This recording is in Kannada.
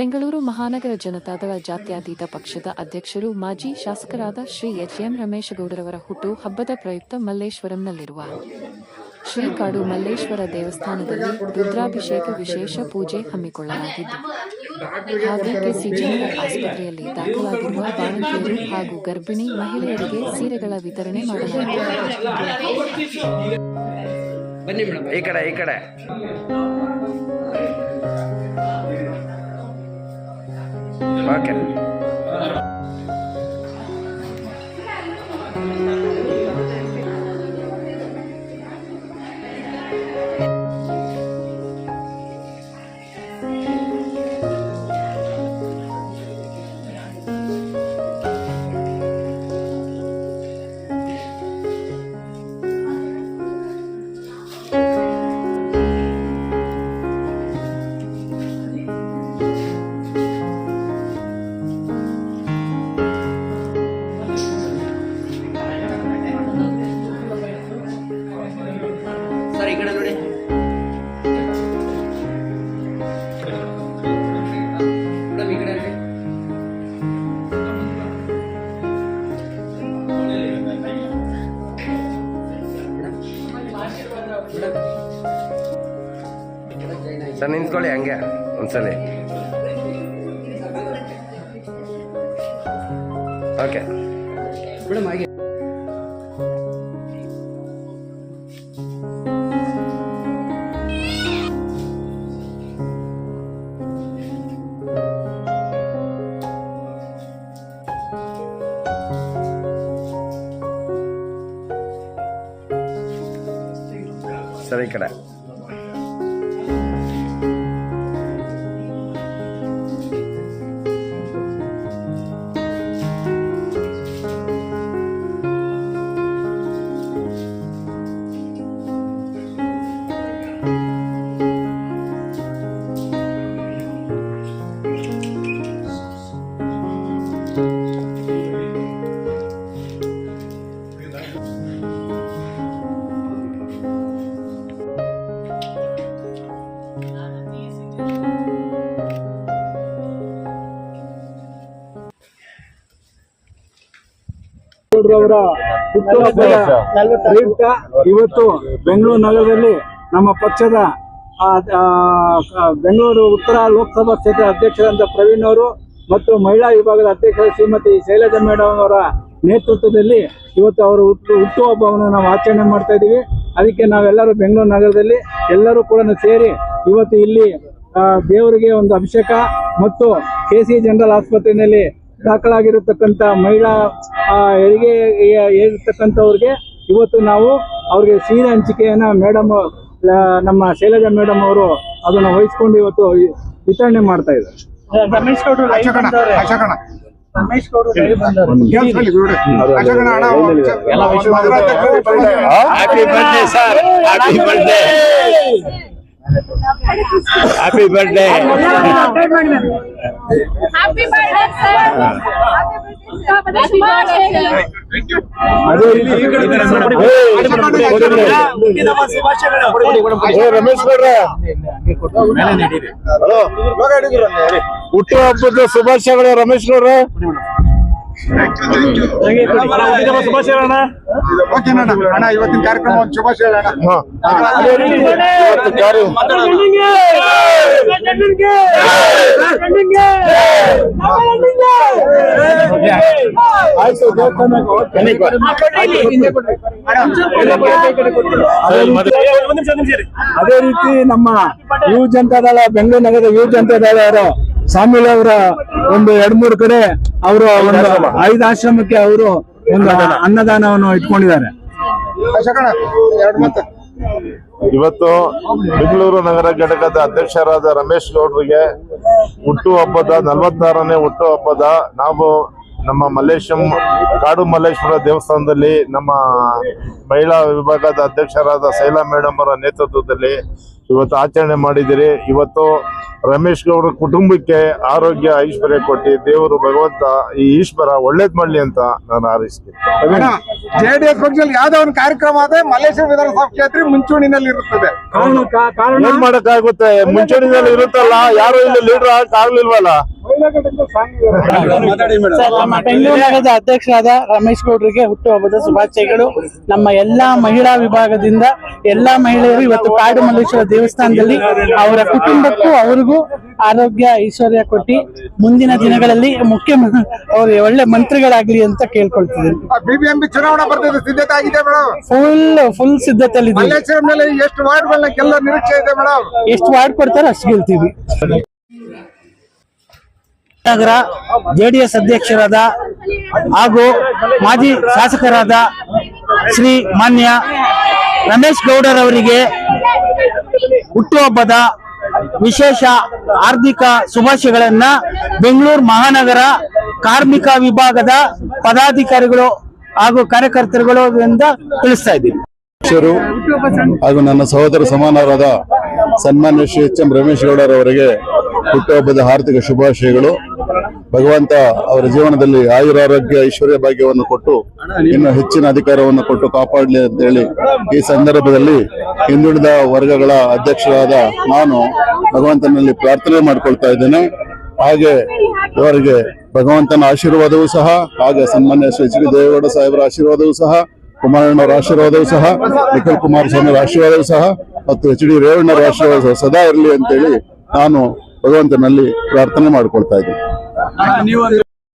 ಬೆಂಗಳೂರು ಮಹಾನಗರ ಜನತಾದಳ ಜಾತ್ಯತೀತ ಪಕ್ಷದ ಅಧ್ಯಕ್ಷರು ಮಾಜಿ ಶಾಸಕರಾದ ಶ್ರೀ ಎಚ್ ಎಂ ರಮೇಶಗೌಡರವರ ಹುಟ್ಟು ಹಬ್ಬದ ಪ್ರಯುಕ್ತ ಮಲ್ಲೇಶ್ವರಂನಲ್ಲಿರುವ ಶ್ರೀಕಾಡು ಮಲ್ಲೇಶ್ವರ ದೇವಸ್ಥಾನದಲ್ಲಿ ರುದ್ರಾಭಿಷೇಕ ವಿಶೇಷ ಪೂಜೆ ಹಮ್ಮಿಕೊಳ್ಳಲಾಗಿದ್ದು ಹಾಗೆ ಕೆಸಿ ಜನರಲ್ ಆಸ್ಪತ್ರೆಯಲ್ಲಿ ದಾಖಲಾಗಿರುವ ಬಾಣಂತಿಯರು ಹಾಗೂ ಗರ್ಭಿಣಿ ಮಹಿಳೆಯರಿಗೆ ಸೀರೆಗಳ ವಿತರಣೆ ಮಾಡಲಾಗಿದೆ. Okay. ಸರ್ ನಿಂತ್ಕೊಳ್ಳಿ ಹಂಗೆ ಒಂದ್ಸಲಿ. ಓಕೆ. ಮೇಡಮ್ ಹಾಗೆ. ಸರ್ ಕಡೆ. ಅವರ ಹುಟ್ಟುಹಬ್ಬದ ಪ್ರಯುಕ್ತ ಇವತ್ತು ಬೆಂಗಳೂರು ನಗರದಲ್ಲಿ ನಮ್ಮ ಪಕ್ಷದ ಬೆಂಗಳೂರು ಉತ್ತರ ಲೋಕಸಭಾ ಕ್ಷೇತ್ರ ಅಧ್ಯಕ್ಷರಾದ ಪ್ರವೀಣ್ ಅವರು ಮತ್ತು ಮಹಿಳಾ ವಿಭಾಗದ ಅಧ್ಯಕ್ಷ ಶ್ರೀಮತಿ ಶೈಲಜಾ ಮೇಡಮ್ ಅವರ ನೇತೃತ್ವದಲ್ಲಿ ಇವತ್ತು ಅವರು ಹುಟ್ಟು ಹುಟ್ಟುಹಬ್ಬವನ್ನು ನಾವು ಆಚರಣೆ ಮಾಡ್ತಾ ಇದ್ದೀವಿ. ಅದಕ್ಕೆ ನಾವೆಲ್ಲರೂ ಬೆಂಗಳೂರು ನಗರದಲ್ಲಿ ಎಲ್ಲರೂ ಕೂಡ ಸೇರಿ ಇವತ್ತು ಇಲ್ಲಿ ಆ, ದೇವರಿಗೆ ಒಂದು ಅಭಿಷೇಕ ಮತ್ತು ಕೆ ಸಿ ಜನರಲ್ ಆಸ್ಪತ್ರೆಯಲ್ಲಿ ದಾಖಲಾಗಿರತಕ್ಕಂಥ ಮಹಿಳಾ ಹೆರಿಗೆ ಇರತಕ್ಕಂಥವ್ರಿಗೆ ಇವತ್ತು ನಾವು ಅವ್ರಿಗೆ ಸೀರೆ ಹಂಚಿಕೆಯನ್ನು ಮೇಡಮ್ ನಮ್ಮ ಶೈಲಜಾ ಮೇಡಮ್ ಅವರು ಅದನ್ನು ವಹಿಸ್ಕೊಂಡು ಇವತ್ತು ವಿತರಣೆ ಮಾಡ್ತಾ ಇದ್ದಾರೆ. ರಮೇಶ್ ಗೌಡ್ರು live ಬಂದವ್ರೆ. ರಮೇಶ್ ಗೌಡ್ರು live ಬಂದವ್ರೆ. ಹ್ಯಾಪಿ ಬರ್ಡೇ ಹ್ಯಾಪಿ ರಮೇಶ್ ಗೌಡ್ರೆ ಹಲೋ ಹುಟ್ಟು ಹಬ್ಬದ ಶುಭಾಶಯಗಳು ರಮೇಶ್ ಗೌಡ್ರೆ ಶುಭಾಶಯಗಳಣ್ಣ ಅಣ್ಣ. ಇವತ್ತಿನ ಕಾರ್ಯಕ್ರಮ ಒಂದು ಶುಭಾಶಯ ಅಣ್ಣ ಹಾ. ಅದೇ ರೀತಿ ನಮ್ಮ ಯುವ ಜನತಾದಳ ಬೆಂಗಳೂರು ನಗರದ ಯುವ ಜನತಾದಳ ಅವರು ಸ್ವಾಮಿ ಅವರ ಒಂದು ಎರಡ್ ಮೂರು ಕಡೆ ಅವರು ಒಂದು ಐದು ಆಶ್ರಮಕ್ಕೆ ಅವರು ಒಂದು ಅನ್ನದಾನವನ್ನು ಇಟ್ಕೊಂಡಿದ್ದಾರೆ. ಅಶೋಕಣ್ಣ ಎರಡು ಮತ್ತೆ ಇವತ್ತು ಬೆಂಗಳೂರು ನಗರ ಘಟಕದ ಅಧ್ಯಕ್ಷರಾದ ರಮೇಶ್ ಗೌಡ್ರಿಗೆ ಹುಟ್ಟು ಹಬ್ಬದ ನಲವತ್ತಾರನೇ ಹುಟ್ಟು ಹಬ್ಬದ ನಾವು ನಮ್ಮ ಮಲ್ಲೇಶಂ ಕಾಡು ಮಲ್ಲೇಶ್ವರ ದೇವಸ್ಥಾನದಲ್ಲಿ ನಮ್ಮ ಮಹಿಳಾ ವಿಭಾಗದ ಅಧ್ಯಕ್ಷರಾದ ಶೈಲಾ ಮೇಡಮ್ ಅವರ ನೇತೃತ್ವದಲ್ಲಿ ಇವತ್ತು ಆಚರಣೆ ಮಾಡಿದಿರಿ ಇವತ್ತು ರಮೇಶ್ ಗೌಡ ಕುಟುಂಬಕ್ಕೆ ಆರೋಗ್ಯ ಐಶ್ವರ್ಯ ಕೊಟ್ಟು ದೇವರು ಭಗವಂತ ಈ ಈಶ್ವರ ಒಳ್ಳೇದ್ ಮಾಡ್ಲಿ ಅಂತ ನಾನು ಆರಿಸ್ತೀನಿ ಜೆಡಿಎಸ್ ಪಕ್ಷದಲ್ಲಿ ಯಾವ್ದೋ ಒಂದು ಕಾರ್ಯಕ್ರಮ ಆದ್ರೆ ಮಲ್ಲೇಶ್ವರ ವಿಧಾನಸಭಾ ಕ್ಷೇತ್ರ ಮುಂಚೂಣಿನಲ್ಲಿ ಇರುತ್ತದೆ. ಏನ್ ಮಾಡಕ್ಕಾಗುತ್ತೆ? ಮುಂಚೂಣಿನಲ್ಲಿ ಇರುತ್ತಲ್ಲ ಯಾರು ಇಲ್ಲಿ ಲೀಡರ್ ಆಗ್ಲಿಲ್ವಲ್ಲ? ಬೆಂಗಳೂರು ನಗರದ ಅಧ್ಯಕ್ಷರಾದ ರಮೇಶ್ ಗೌಡ್ರಿಗೆ ಹುಟ್ಟುಹಬ್ಬದ ಶುಭಾಶಯಗಳು. ನಮ್ಮ ಎಲ್ಲಾ ಮಹಿಳಾ ವಿಭಾಗದಿಂದ ಎಲ್ಲಾ ಮಹಿಳೆಯರು ಇವತ್ತು ಕಾಡು ಮಲ್ಲೇಶ್ವರ ದೇವಸ್ಥಾನದಲ್ಲಿ ಅವರ ಕುಟುಂಬಕ್ಕೂ ಅವರಿಗೂ ಆರೋಗ್ಯ ಐಶ್ವರ್ಯ ಕೊಟ್ಟಿ ಮುಂದಿನ ದಿನಗಳಲ್ಲಿ ಮುಖ್ಯ ಅವರು ಒಳ್ಳೆ ಮಂತ್ರಿಗಳಾಗ್ಲಿ ಅಂತ ಕೇಳ್ಕೊಳ್ತಿದ್ದೀನಿ. ಬಿಬಿಎಂಪಿ ಚುನಾವಣಾ ಬರ್ತಿದೆ ಸಿದ್ಧತೆ ಆಗಿದೆ ಮೇಡಮ್. ಫುಲ್ ಫುಲ್ ಸಿದ್ಧತೆಯಲ್ಲಿ ಎಷ್ಟು ವಾರ್ಡ್ಗಳನ್ನ ಎಲ್ಲ ನಿರೀಕ್ಷೆ ಇದೆ ಮೇಡಮ್. ಎಷ್ಟು ವಾರ್ಡ್ ಕೊಡ್ತಾರೋ ಅಷ್ಟು ಗೆಲ್ತೀವಿ. ನಗರ ಜೆಡಿಎಸ್ ಅಧ್ಯಕ್ಷರಾದ ಹಾಗೂ ಮಾಜಿ ಶಾಸಕರಾದ ಶ್ರೀ ಮಾನ್ಯ ರಮೇಶ್ ಗೌಡರವರಿಗೆ ಹುಟ್ಟುಹಬ್ಬದ ವಿಶೇಷ ಆರ್ಥಿಕ ಶುಭಾಶಯಗಳನ್ನ ಬೆಂಗಳೂರು ಮಹಾನಗರ ಕಾರ್ಮಿಕ ವಿಭಾಗದ ಪದಾಧಿಕಾರಿಗಳು ಹಾಗೂ ಕಾರ್ಯಕರ್ತರುಗಳು ತಿಳಿಸ್ತಾ ಇದ್ದೀನಿ ಹಾಗೂ ನನ್ನ ಸಹೋದರ ಸಮಾನರಾದ ಸನ್ಮಾನ್ಯ ಶ್ರೀ ಎಚ್ ಎಂ ರಮೇಶ್ ಗೌಡರವರಿಗೆ ಹುಟ್ಟುಹಬ್ಬದ ಹಾರ್ದಿಕ ಶುಭಾಶಯಗಳು. ಭಗವಂತ ಅವರ ಜೀವನದಲ್ಲಿ ಆಯುರಾರೋಗ್ಯ, ಐಶ್ವರ್ಯ ಭಾಗ್ಯವನ್ನು ಕೊಟ್ಟು ಇನ್ನು ಹೆಚ್ಚಿನ ಅಧಿಕಾರವನ್ನು ಕೊಟ್ಟು ಕಾಪಾಡಲಿ ಅಂತ ಹೇಳಿ ಈ ಸಂದರ್ಭದಲ್ಲಿ ಹಿಂದುಳಿದ ವರ್ಗಗಳ ಅಧ್ಯಕ್ಷರಾದ ನಾನು ಭಗವಂತನಲ್ಲಿ ಪ್ರಾರ್ಥನೆ ಮಾಡ್ಕೊಳ್ತಾ ಇದ್ದೇನೆ. ಹಾಗೆ ಅವರಿಗೆ ಭಗವಂತನ ಆಶೀರ್ವಾದವೂ ಸಹ, ಹಾಗೆ ಸನ್ಮಾನ್ಯ ಶ್ರೀ ಡಿ ದೇವೇಗೌಡ ಸಾಹೇಬರ ಆಶೀರ್ವಾದವೂ ಸಹ, ಕುಮಾರಣ್ಣವರ ಆಶೀರ್ವಾದವೂ ಸಹ, ನಿಖಿಲ್ ಕುಮಾರಸ್ವಾಮಿಯವರ ಆಶೀರ್ವಾದವೂ ಸಹ, ಮತ್ತು ಎಚ್ ಡಿ ರೇವಣ್ಣವರ ಆಶೀರ್ವಾದ ಸದಾ ಇರಲಿ ಅಂತೇಳಿ ನಾನು ಭಗವಂತನಲ್ಲಿ ಪ್ರಾರ್ಥನೆ ಮಾಡ್ಕೊಳ್ತಾ ಇದ್ದೀನಿ